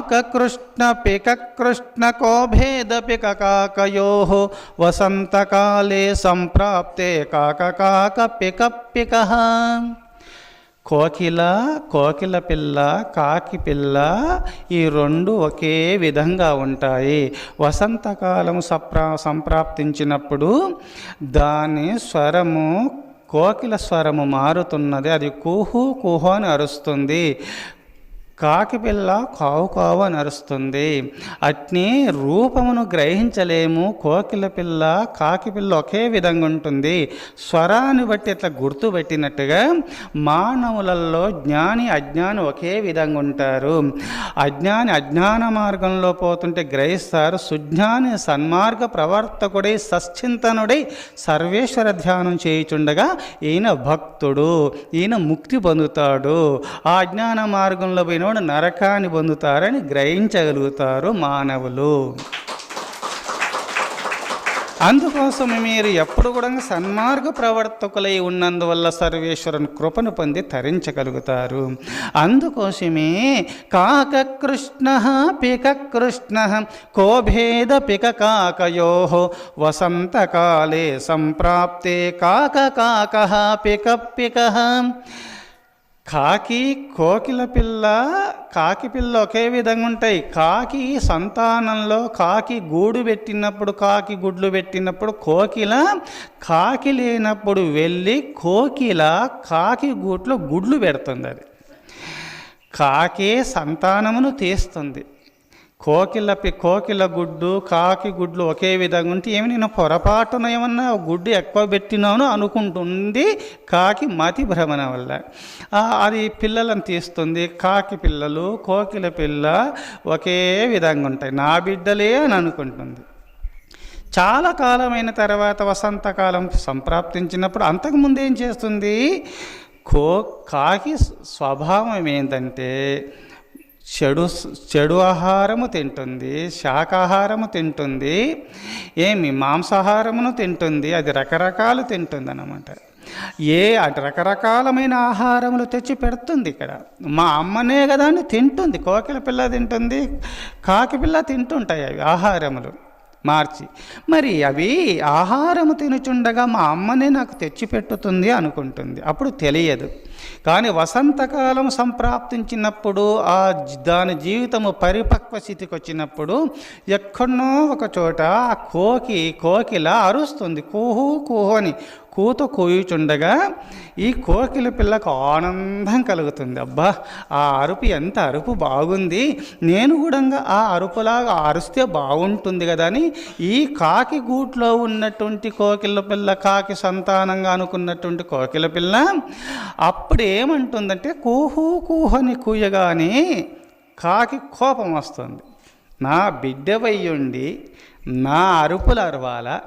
కాకకృష్ణ పికకృష్ణ కోభేద పికకాకయో వసంతకాలే సంప్రాప్తే కాకకాక పిక పిక కోకిల కోకిల పిల్ల కాకి పిల్ల ఈ రెండు ఒకే విధంగా ఉంటాయి. వసంతకాలం సప్రా సంప్రాప్తించినప్పుడు దాని స్వరము కోకిల స్వరము మారుతున్నది. అది కుహు కుహు అని అరుస్తుంది. కాకి పిల్ల కావు కావు అని అరుస్తుంది. అట్ని రూపమును గ్రహించలేము. కోకిల పిల్ల కాకి పిల్ల ఒకే విధంగా ఉంటుంది. స్వరాన్ని బట్టి ఇట్లా గుర్తుపెట్టినట్టుగా మానవులలో జ్ఞాని అజ్ఞాని ఒకే విధంగా ఉంటారు. అజ్ఞాని అజ్ఞాన మార్గంలో పోతుంటే గ్రహిస్తారు. సుజ్ఞాని సన్మార్గ ప్రవర్తకుడై సశ్చింతనుడై సర్వేశ్వర ధ్యానం చేయుచుండగా ఈయన భక్తుడు ఈయన ముక్తి పొందుతాడు. ఆ అజ్ఞాన మార్గంలో పోయిన పోయినవాడు నరకాన్ని పొందుతారని గ్రహించగలుగుతారు మానవులు. అందుకోసం మీరు ఎప్పుడు కూడా సన్మార్గ ప్రవర్తకులై ఉన్నందువల్ల సర్వేశ్వరుని కృపను పొంది తరించగలుగుతారు. అందుకోసమే కాక కృష్ణ పిక కృష్ణ కోభేద పిక కాకయో వసంతకాలే సంప్రాప్తే కాక కాక పిక పిక కాకి కోకిల పిల్ల కాకి పిల్ల ఒకే విధంగా ఉంటాయి. కాకి సంతానంలో కాకి గూడు పెట్టినప్పుడు కాకి గుడ్లు పెట్టినప్పుడు కోకిల కాకి లేనప్పుడు వెళ్ళి కోకిల కాకి గూట్లో గుడ్లు పెడుతుంది అది. కాకే సంతానమును తీస్తుంది. కోకిల పి కోకిల గుడ్డు కాకి గుడ్లు ఒకే విధంగా ఉంటే ఏమి నేను పొరపాటున ఏమన్నా గుడ్డు ఎక్కువ పెట్టినాను అనుకుంటుంది కాకి మతి భ్రమణ వల్ల. అది పిల్లలను తీస్తుంది. కాకి పిల్లలు కోకిల పిల్ల ఒకే విధంగా ఉంటాయి. నా బిడ్డలే అని అనుకుంటుంది. చాలా కాలమైన తర్వాత వసంతకాలం సంప్రాప్తించినప్పుడు అంతకుముందు ఏం చేస్తుంది? కో కాకి స్వభావం ఏంటంటే చెడు చెడు ఆహారము తింటుంది శాకాహారము తింటుంది ఏమి మాంసాహారమును తింటుంది అది రకరకాలు తింటుంది అన్నమాట ఏ అటు రకరకాలమైన ఆహారములు తెచ్చి పెడుతుంది ఇక్కడ. మా అమ్మనే కదా అని తింటుంది కోకిల పిల్ల తింటుంది కాకి పిల్ల తింటుంటాయి అవి ఆహారములు మార్చి. మరి అవి ఆహారము తినుచుండగా మా అమ్మనే నాకు తెచ్చిపెట్టుతుంది అనుకుంటుంది. అప్పుడు తెలియదు. కానీ వసంతకాలం సంప్రాప్తించినప్పుడు ఆ దాని జీవితము పరిపక్వ స్థితికి వచ్చినప్పుడు ఎక్కడో ఒక చోట ఆ కోకి కోకిల అరుస్తుంది. కూహు కూహు అని. కూత కోయుచుండగా ఈ కోకిల పిల్లకు ఆనందం కలుగుతుంది. అబ్బా ఆ అరుపు ఎంత అరుపు బాగుంది. నేను కూడా ఆ అరుపులాగా అరుస్తే బాగుంటుంది కదా అని ఈ కాకి గూట్లో ఉన్నటువంటి కోకిల పిల్ల కాకి సంతానంగా అనుకున్నటువంటి కోకిల పిల్ల అప్పుడు ఏమంటుందంటే కూహు కూహని కూయగానే కాకి కోపం వస్తుంది. నా బిడ్డవయ్యుండి నా అరుపులు అరవాలా?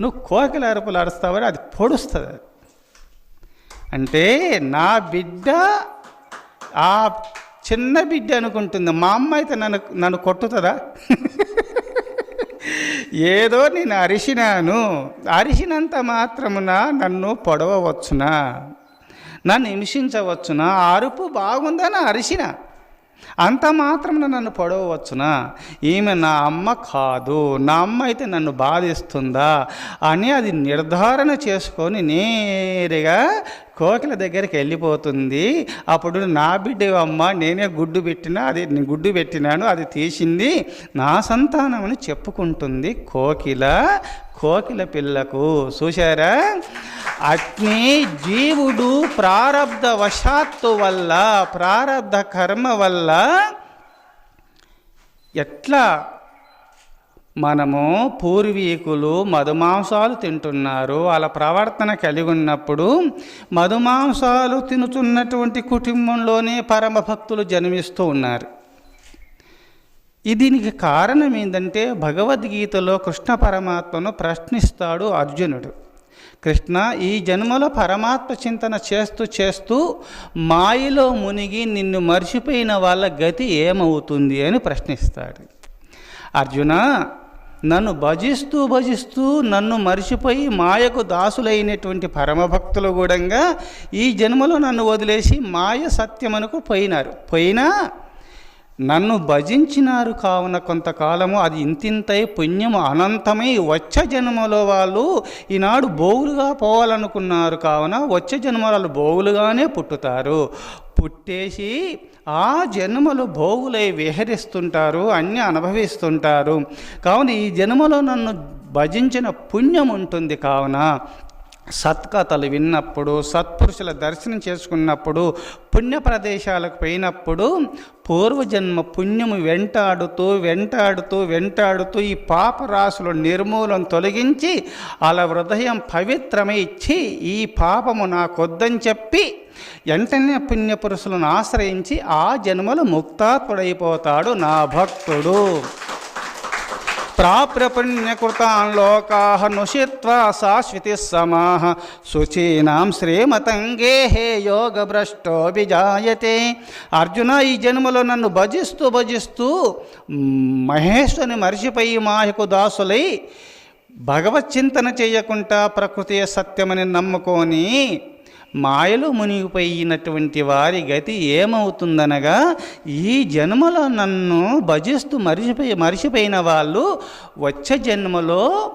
నువ్వు కోకిల అరుపులు అరుస్తావని అది పొడుస్తుంది. అది. అంటే నా బిడ్డ ఆ చిన్న బిడ్డ అనుకుంటుంది. మా అమ్మ అయితే నన్ను నన్ను కొట్టుతుందా? ఏదో నేను అరిసినాను. అరిసినంత మాత్రమున నన్ను పొడవవచ్చునా? నన్ను హింసించవచ్చునా? అరుపు బాగుందని అరిసిన. అంత మాత్రం నన్ను పొడవచ్చునా? ఈమె నా అమ్మ కాదు నా అమ్మ అయితే నన్ను బాధిస్తుందా? అని అది నిర్ధారణ చేసుకొని నేరుగా కోకిల దగ్గరికి వెళ్ళిపోతుంది. అప్పుడు నా బిడ్డ అమ్మ నేనే గుడ్డు పెట్టినా అది గుడ్డు పెట్టినాను అది తీసింది నా సంతానం అని చెప్పుకుంటుంది కోకిల కోకిల పిల్లకు చూశారా? అగ్ని జీవుడు ప్రారబ్ధ వశాత్తు వల్ల ప్రారంధ కర్మ వల్ల ఎట్లా మనము పూర్వీకులు మధుమాంసాలు తింటున్నారు వాళ్ళ ప్రవర్తన కలిగి ఉన్నప్పుడు మధుమాంసాలు తినుతున్నటువంటి కుటుంబంలోనే పరమ భక్తులు జన్మిస్తూ ఉన్నారు. దీనికి కారణం ఏంటంటే భగవద్గీతలో కృష్ణ పరమాత్మను ప్రశ్నిస్తాడు అర్జునుడు. కృష్ణ ఈ జన్మలో పరమాత్మ చింతన చేస్తూ చేస్తూ మాయలో మునిగి నిన్ను మర్చిపోయిన వాళ్ళ గతి ఏమవుతుంది అని ప్రశ్నిస్తాడు. అర్జున నన్ను భజిస్తూ భజిస్తూ నన్ను మర్చిపోయి మాయకు దాసులైనటువంటి పరమభక్తులు కూడా ఈ జన్మలో నన్ను వదిలేసి మాయ సత్యమునకు పోయినారు. పోయినా నన్ను భజించినారు కావున కొంతకాలము అది ఇంతింతై పుణ్యము అనంతమై వచ్చ జన్మలో వాళ్ళు ఈనాడు బోవులుగా పోవాలనుకున్నారు కావున వచ్చే జన్మ వాళ్ళు బోవులుగానే పుట్టుతారు. పుట్టేసి ఆ జన్మలు భోగులై విహరిస్తుంటారు అన్నీ అనుభవిస్తుంటారు. కావున ఈ జన్మలో నన్ను భజించిన పుణ్యం ఉంటుంది కావున. సత్కథలు విన్నప్పుడు సత్పురుషుల దర్శనం చేసుకున్నప్పుడు పుణ్య ప్రదేశాలకు పోయినప్పుడు పూర్వజన్మ పుణ్యము వెంటాడుతూ వెంటాడుతూ వెంటాడుతూ ఈ పాపరాశులు నిర్మూలం తొలగించి అలా హృదయం పవిత్రమై ఇచ్చి ఈ పాపము నాకొద్దని చెప్పి వెంటనే పుణ్యపురుషులను ఆశ్రయించి ఆ జన్మలు ముక్తాత్ముడైపోతాడు నా భక్తుడు. ప్రాప్రపుణ్యకృతాన్ లోకా నుషిత్వా శాశ్వతి సమాహ శుచీనాం శ్రీమతంగేహే యోగ భ్రష్టో విజాయతే అర్జున ఈ జన్మలో నన్ను భజిస్తూ భజిస్తూ మహేశ్వరుని మరిచిపోయి మాయకు దాసులై భగవత్ చింతన చేయకుండా ప్రకృతి సత్యమని నమ్ముకొని మాయలు మునిగిపోయినటువంటి వారి గతి ఏమవుతుందనగా ఈ జన్మలో నన్ను భజిస్తూ మరిచిపోయి మరిచిపోయిన వాళ్ళు వచ్చే జన్మలో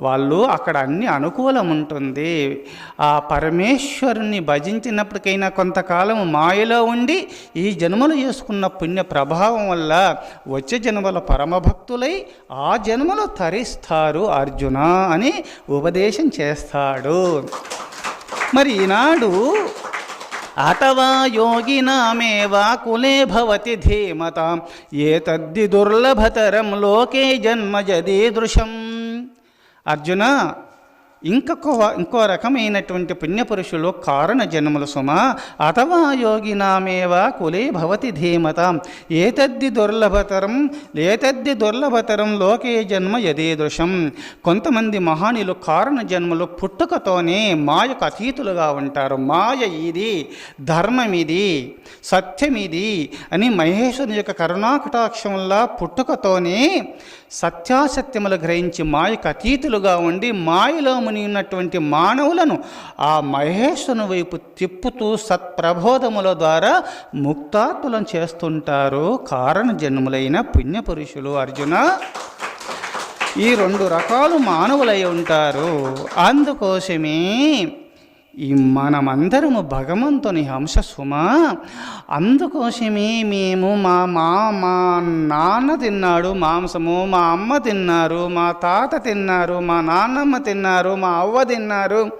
వాళ్ళు అక్కడ అన్ని అనుకూలం ఉంటుంది. ఆ పరమేశ్వరుని భజించినప్పటికైనా కొంతకాలం మాయలో ఉండి ఈ జన్మలు చేసుకున్న పుణ్య ప్రభావం వల్ల వచ్చే జన్మల పరమభక్తులై ఆ జన్మలో తరిస్తారు అర్జున అని ఉపదేశం చేస్తాడు. మరి ఈనాడు అటవా యోగినామేవా కులే భవతి ధీమతాం. ఏతద్ది దుర్లభతరం లోకే జన్మ జదీదృశం. అర్జున ఇంకొక ఇంకో రకమైనటువంటి పుణ్యపురుషులు కారణ జన్మలు సుమ అథవా యోగినామేవ కులే భవతి ధీమత. ఏతద్ది దుర్లభతరం ఏతద్ది దుర్లభతరం లోకే జన్మ యదేదృశం కొంతమంది మహానులు కారణ జన్మలు పుట్టుకతోనే మాయకు అతీతులుగా ఉంటారు. మాయ ఇది ధర్మం ఇది సత్యం ఇది అని మహేశ్వరుని యొక్క కరుణాకటాక్షంలా పుట్టుకతోనే సత్యాసత్యములు గ్రహించి మాయకు అతీతులుగా ఉండి మాయలో ముని ఉన్నటువంటి మానవులను ఆ మహేశ్వరుని వైపు తిప్పుతూ సత్ప్రబోధముల ద్వారా ముక్తాత్ములను చేస్తుంటారు కారణ జన్ములైన పుణ్యపురుషులు అర్జున. ఈ రెండు రకాలు మానవులై ఉంటారు. అందుకోసమే ఈ మనమందరము భగవంతుని హంస సుమ అందుకోసమే మేము మా మా మా నాన్న తిన్నాడు మాంసము మా అమ్మ తిన్నారు మా తాత తిన్నారు మా నాన్నమ్మ తిన్నారు మా అవ్వ తిన్నారు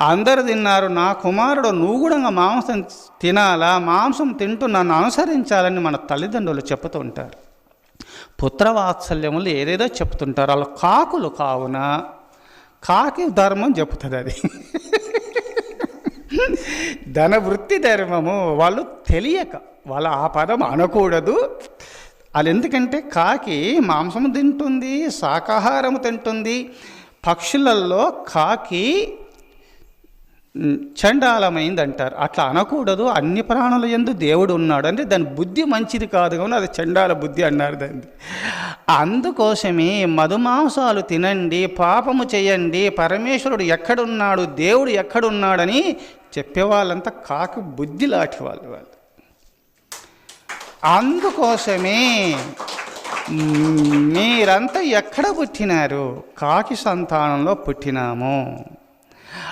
అందరు తిన్నారు. నా కుమారుడు నువ్వు కూడా మాంసం తినాలా? మాంసం తింటూ నన్ను అనుసరించాలని మన తల్లిదండ్రులు చెప్తూ ఉంటారు. పుత్రవాత్సల్యములు ఏదేదో చెప్తుంటారు వాళ్ళు కాకులు కావున? కాకి ధర్మం చెప్తుంది అది. ధన వృత్తి ధర్మము వాళ్ళు తెలియక వాళ్ళ ఆ పదం అనకూడదు. వాళ్ళు ఎందుకంటే కాకి మాంసము తింటుంది శాకాహారము తింటుంది. పక్షులలో కాకి చండాలమైంది అంటారు అట్లా అనకూడదు. అన్ని ప్రాణుల ఎందు దేవుడు ఉన్నాడు అంటే దాని బుద్ధి మంచిది కాదు కానీ అది చండాల బుద్ధి అన్నారు దాన్ని. అందుకోసమే మధుమాంసాలు తినండి పాపము చేయండి పరమేశ్వరుడు ఎక్కడున్నాడు దేవుడు ఎక్కడున్నాడని చెప్పేవాళ్ళంతా కాకి బుద్ధి లాంటి వాళ్ళు వాళ్ళు. అందుకోసమే మీరంతా ఎక్కడ పుట్టినారు? కాకి సంతానంలో పుట్టినాము.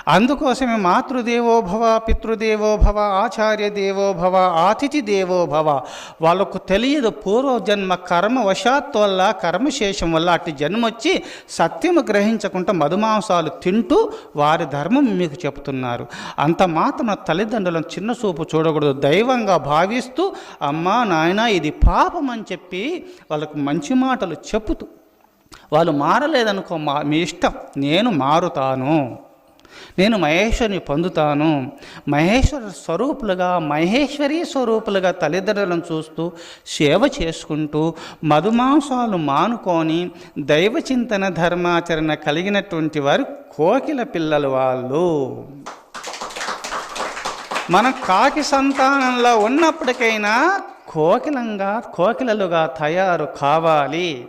అందుకోసమే మాతృదేవోభవ పితృదేవోభవ ఆచార్య దేవోభవ అతిథి వాళ్ళకు తెలియదు పూర్వజన్మ కర్మ వశాత్తు వల్ల కర్మశేషం వల్ల అటు జన్మ వచ్చి సత్యము గ్రహించకుండా మధుమాంసాలు తింటూ వారి ధర్మం మీకు చెప్తున్నారు. అంత మాత్రం తల్లిదండ్రులను చిన్న చూపు చూడకూడదు. దైవంగా భావిస్తూ అమ్మా నాయన ఇది పాపం అని చెప్పి వాళ్ళకు మంచి మాటలు చెప్పుతూ వాళ్ళు మారలేదనుకో మా మీ ఇష్టం నేను మారుతాను. నేను మహేశ్వరిని పొందుతాను. మహేశ్వర స్వరూపులుగా మహేశ్వరి స్వరూపులుగా తల్లిదండ్రులను చూస్తూ సేవ చేసుకుంటూ మధుమాంసాలు మానుకొని దైవ చింతన ధర్మాచరణ కలిగినటువంటి వారు కోకిల పిల్లలు వాళ్ళు. మనం కాకి సంతానంలో ఉన్నప్పటికైనా కోకిలంగా కోకిలలుగా తయారు కావాలి.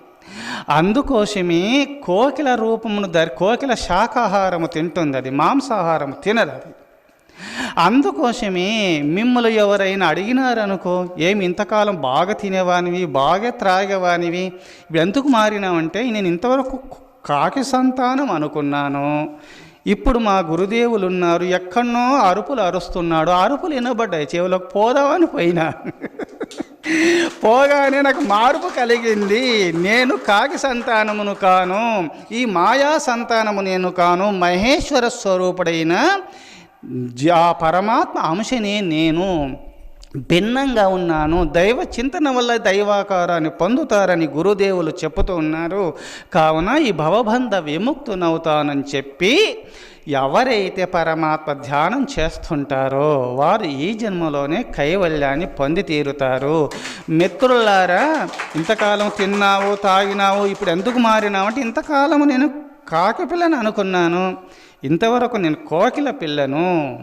అందుకోసమే కోకిల రూపమును ధరి కోకిల శాకాహారము తింటుంది అది మాంసాహారము తినదు అది. అందుకోసమే మిమ్మల్ని ఎవరైనా అడిగినారనుకో ఏమి ఇంతకాలం బాగా తినేవానివి బాగా త్రాగేవానివి ఇప్పుడు ఎందుకు మారినామంటే నేను ఇంతవరకు కాకి సంతానం అనుకున్నాను. ఇప్పుడు మా గురుదేవులు ఉన్నారు ఎక్కడనో అరుపులు అరుస్తున్నాడు అరుపులు వినబడ్డాయి చెవులకు పోదామని పోయినా. పోగానే నాకు మార్పు కలిగింది. నేను కాకి సంతానమును కాను ఈ మాయా సంతానము నేను కాను మహేశ్వర స్వరూపుడైన జ- ఆ పరమాత్మ అంశనే నేను. భిన్నంగా ఉన్నాను. దైవ చింతన వల్ల దైవాకారాన్ని పొందుతారని గురుదేవులు చెప్పుతూ ఉన్నారు. కావున ఈ భవబంధ విముక్తునవుతానని చెప్పి ఎవరైతే పరమాత్మ ధ్యానం చేస్తుంటారో వారు ఈ జన్మలోనే కైవల్యాన్ని పొంది తీరుతారు. మిత్రులారా ఇంతకాలం తిన్నావు తాగినావు ఇప్పుడు ఎందుకు మారినావు అంటే ఇంతకాలం నేను కాకపిల్లని అనుకున్నాను. ఇంతవరకు నేను కోకిల పిల్లను.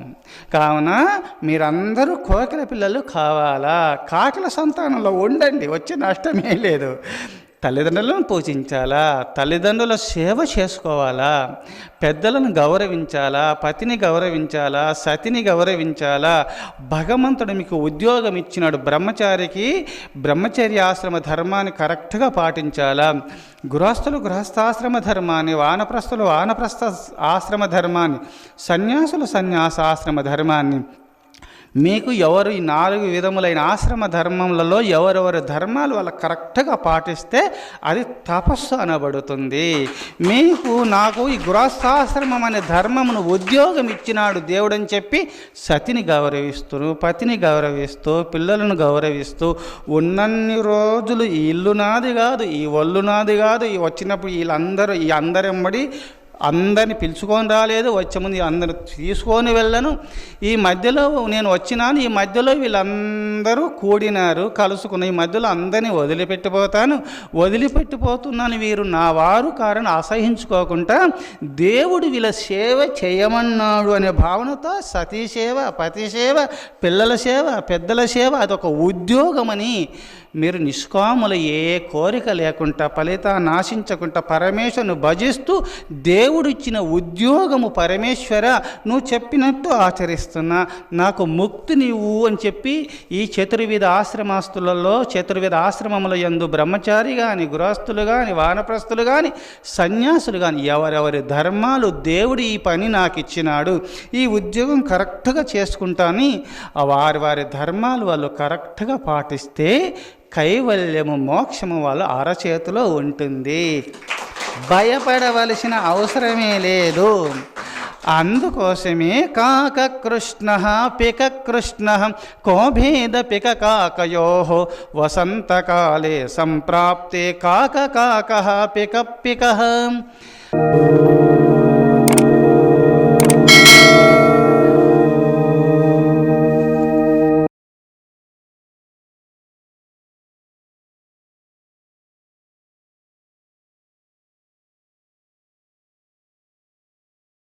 కావున మీరందరూ కోకిల పిల్లలు కావాలా? కాకిల సంతానంలో ఉండండి వచ్చే నష్టమే లేదు. తల్లిదండ్రులను పూజించాలా? తల్లిదండ్రుల సేవ చేసుకోవాలా? పెద్దలను గౌరవించాలా? పతిని గౌరవించాలా? సతిని గౌరవించాలా? భగవంతుడు మీకు ఉద్యోగం ఇచ్చినాడు. బ్రహ్మచారికి బ్రహ్మచర్య ఆశ్రమ ధర్మాన్ని కరెక్ట్గా పాటించాలా? గృహస్థులు గృహస్థాశ్రమ ధర్మాన్ని వానప్రస్థులు వానప్రస్థ ఆశ్రమ ధర్మాన్ని సన్యాసులు సన్యాస ఆశ్రమ ధర్మాన్ని మీకు ఎవరు ఈ నాలుగు విధములైన ఆశ్రమ ధర్మములలో ఎవరెవరి ధర్మాలు వాళ్ళు కరెక్ట్గా పాటిస్తే అది తపస్సు అనబడుతుంది. మీకు నాకు ఈ గృహస్థాశ్రమం అనే ధర్మమును ఉద్యోగం ఇచ్చినాడు దేవుడని చెప్పి సతిని గౌరవిస్తూ పతిని గౌరవిస్తూ పిల్లలను గౌరవిస్తూ ఉన్నన్ని రోజులు ఈ ఇల్లు నాది కాదు ఈ ఒళ్ళు నాది కాదు ఈ వచ్చినప్పుడు వీళ్ళందరూ ఈ అందరెంబడి అందరిని పిలుచుకొని రాలేదు వచ్చే ముందు అందరు తీసుకొని వెళ్ళను. ఈ మధ్యలో నేను వచ్చినాను. ఈ మధ్యలో వీళ్ళందరూ కూడినారు కలుసుకున్న ఈ మధ్యలో అందరినీ వదిలిపెట్టిపోతాను. వదిలిపెట్టిపోతున్నాను వీరు నా వారు కారణం అసహించుకోకుండా దేవుడు వీళ్ళ సేవ చేయమన్నాడు అనే భావనతో సతీ సేవ పతి సేవ పిల్లల సేవ పెద్దల సేవ అదొక ఉద్యోగమని మీరు నిష్కాముల ఏ కోరిక లేకుండా ఫలితాన్ని ఆశించకుండా పరమేశ్వరుని భజిస్తూ దేవుడిచ్చిన ఉద్యోగము పరమేశ్వర నువ్వు చెప్పినట్టు ఆచరిస్తున్నా. నాకు ముక్తి నీవు అని చెప్పి ఈ చతుర్విధ ఆశ్రమాస్తులలో చతుర్విధ ఆశ్రమముల యందు బ్రహ్మచారి కానీ గృహస్థులు కానీ వానప్రస్థులు కానీ సన్యాసులు కానీ ఎవరెవరి ధర్మాలు దేవుడు ఈ పని నాకు ఇచ్చినాడు ఈ ఉద్యోగం కరెక్ట్గా చేసుకుంటాని వారి వారి ధర్మాలు వాళ్ళు కరెక్ట్గా పాటిస్తే కైవల్యము మోక్షము వాళ్ళ అరచేతిలో ఉంటుంది. భయపడవలసిన అవసరమే లేదు. అందుకోసమే కాక కృష్ణ పిక కృష్ణ కోభేద పిక కాకయో వసంతకాలే సంప్రాప్తే కాక కాక పిక పిక